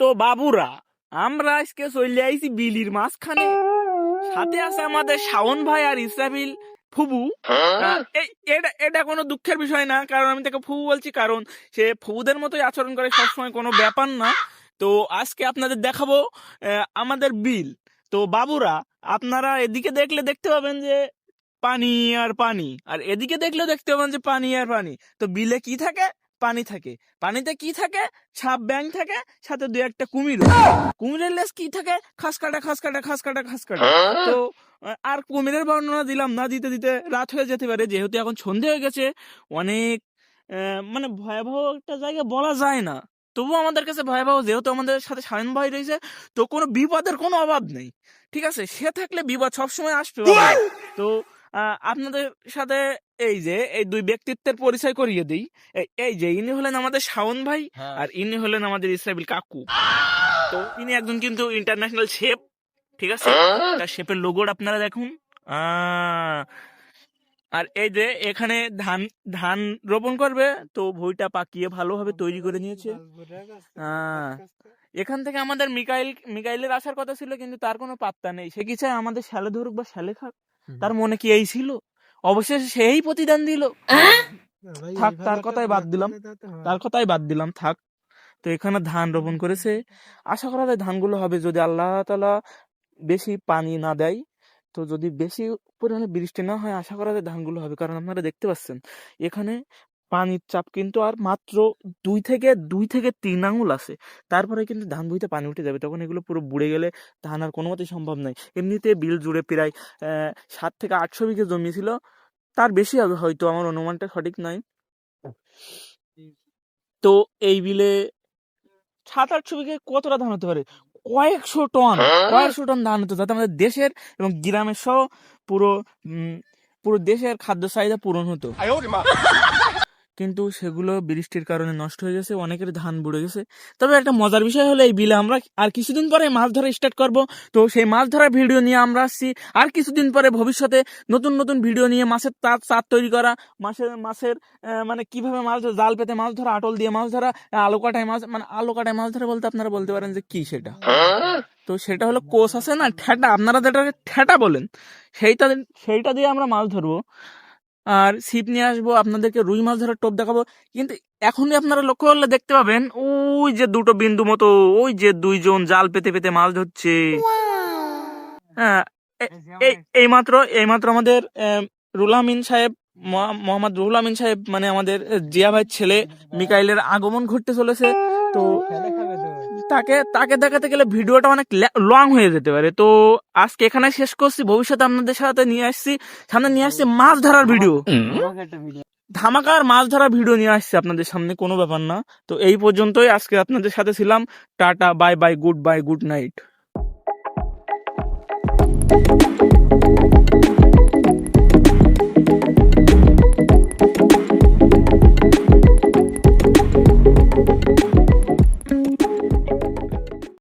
তো বাবুরা আমরা আজকে চলে আইছি বিলির মাঝখানে। সাথে আছে আমাদের শাওন ভাই আর ইসরাফিল। ফুবু এটা এটা কোনো দুঃখের বিষয় না কারণ আমি তাকে ফুবু বলছি কারণ সে ফুবুদের মতোই আচরণ করে সবসময় কোনো ব্যাপার না। তো আজকে আপনাদের দেখাবো আমাদের বিল। তো বাবুরা আপনারা এদিকে দেখলে দেখতে পাবেন যে পানি আর পানি আর এদিকে দেখলেও দেখতে পাবেন যে পানি আর পানি। তো বিলে কি থাকে? পানি থাকে। পানিতে কি থাকে? সাপ ব্যাং থাকে সাথে দু একটা কুমির। কুমিরের লেস কি থাকে? খাস কাটা খাস কাটা খাস কাটা খাস কাটা। তো আর কুমিরের বর্ণনা দিলাম না দিতে দিতে রাত হয়ে যেতে পারে। যেহেতু এখন সন্ধে হয়ে গেছে অনেক আহ, মানে ভয়াবহ একটা জায়গা বলা যায় না। তবুও আমাদের কাছে ভয়াবহ যেহেতু আমাদের সাথে সায়ন ভাই রয়েছে তো কোনো বিপদের কোনো অভাব নেই। ঠিক আছে? সে থাকলে বিপদ সবসময় আসবে তো আহ, আপনাদের সাথে এই যে এই দুই ব্যক্তিত্বের পরিচয় করিয়ে দিই। এই- যে ইনি হলেন আমাদের শাওন ভাই আর ইনি হলেন আমাদের ইসরাবিল কাকু। তো ইনি একজন কিন্তু ইন্টারন্যাশনাল শেফ ঠিক আছে? তার শেফের লোগোটা আপনারা দেখুন। আর এই যে এখানে ধান ধান রোপণ করবে। তো ভুইটা পাকিয়ে ভালোভাবে তৈরি করে নিয়েছে। এখান থেকে আমাদের মিকাইল মিকাইলের আসার কথা ছিল কিন্তু তার কোনো পাত্তা নেই। সে কি চায় আমাদের শ্যালে ধরুক বা শ্যালে খাক? তার মনে কি এই ছিল? অবশেষে সেই প্রতিদান দিল। থাক, তার কথাই বাদ দিলাম। তার কথাই বাদ দিলাম থাক। তো এখানে ধান রোপণ করেছে। আশা করা যায় ধানগুলো হবে যদি আল্লাহ তালা বেশি পানি না দেয় তো যদি বেশি পরিমাণে বৃষ্টি না হয় আশা করা যায় ধানগুলো হবে। কারণ আপনারা দেখতে পাচ্ছেন এখানে পানির চাপ কিন্তু আর মাত্র দুই থেকে দুই থেকে তিন আঙুল আছে। তারপরে কিন্তু ধান বইতে পানি উঠে যাবে। তখন এগুলো পুরো বুড়ে গেলে ধান আর কোনো মতেই সম্ভব নয় এমনিতে বিল জুড়ে প্রায় সাত থেকে আটশো বিঘে জমি ছিল। তার বেশি হবে হয়তো আমার অনুমানটা সঠিক নয়। তো এই বিলে সাত আটশো বিঘে কতটা ধান হতে পারে? কয়েকশো টন কয়েকশো টন ধান হতো যাতে আমাদের দেশের এবং গ্রামের সহ পুরো উম, পুরো দেশের খাদ্য চাহিদা পূরণ হতো। কিন্তু সেগুলো বৃষ্টির কারণে নষ্ট হয়ে গেছে, অনেকের ধান বুড়ে গেছে। তবে একটা মজার বিষয় হলো এই বিলে, আমরা আর কিছুদিন পরে মাছ ধরা স্টার্ট করব। তো সেই মাছ ধরার ভিডিও নিয়ে আমরা আসছি। আর কিছুদিন পরে ভবিষ্যতে নতুন নতুন ভিডিও নিয়ে মাছের তার চার তৈরি করা, মাছের মাছের মানে কীভাবে মাছ ধরা, জাল পেতে মাছ ধরা, আটল দিয়ে মাছ ধরা আলো কাটায় মাছ মানে আলো কাটায় মাছ ধরা বলতে আপনারা বলতে পারেন যে কি সেটা? তো সেটা হলো কোষ আছে না, ঠেটা, আপনারা যেটা ঠেটা বলেন, সেইটা সেইটা দিয়ে আমরা মাছ ধরবো। আর ছিপ নিয়ে আসব আপনাদেরকে রুই মাছ ধরার টোপ দেখাবো। কিন্তু এখনই আপনারা লক্ষ্য করলে দেখতে পাবেন ওই যে দুটো বিন্দু মতো ওই যে দুইজন জাল পেতে পেতে মাছ ধরছে। হ্যাঁ এই এইমাত্র এইমাত্র আমাদের আহ, রুল আমিন সাহেব মোহা- মোহাম্মদ রুহুল আমিন সাহেব মানে আমাদের জিয়া ভাইয়ের ছেলে মিকাইলের আগমন ঘটতে চলেছে। তো তাকে তাকে দেখাতে গেলে ভিডিওটা অনেক লং হয়ে যেতে পারে। তো আজকে এখানে শেষ করছি। ভবিষ্যতে আপনাদের সাথে নিয়ে আসছি। সামনে নিয়ে আসছি মাছ ধরার ভিডিও। ধামাকার মাছ ধরা ভিডিও নিয়ে আসছি আপনাদের সামনে কোনো ব্যাপার না। তো এই পর্যন্তই। আজকে আপনাদের সাথে ছিলাম। Tata bye bye good bye good night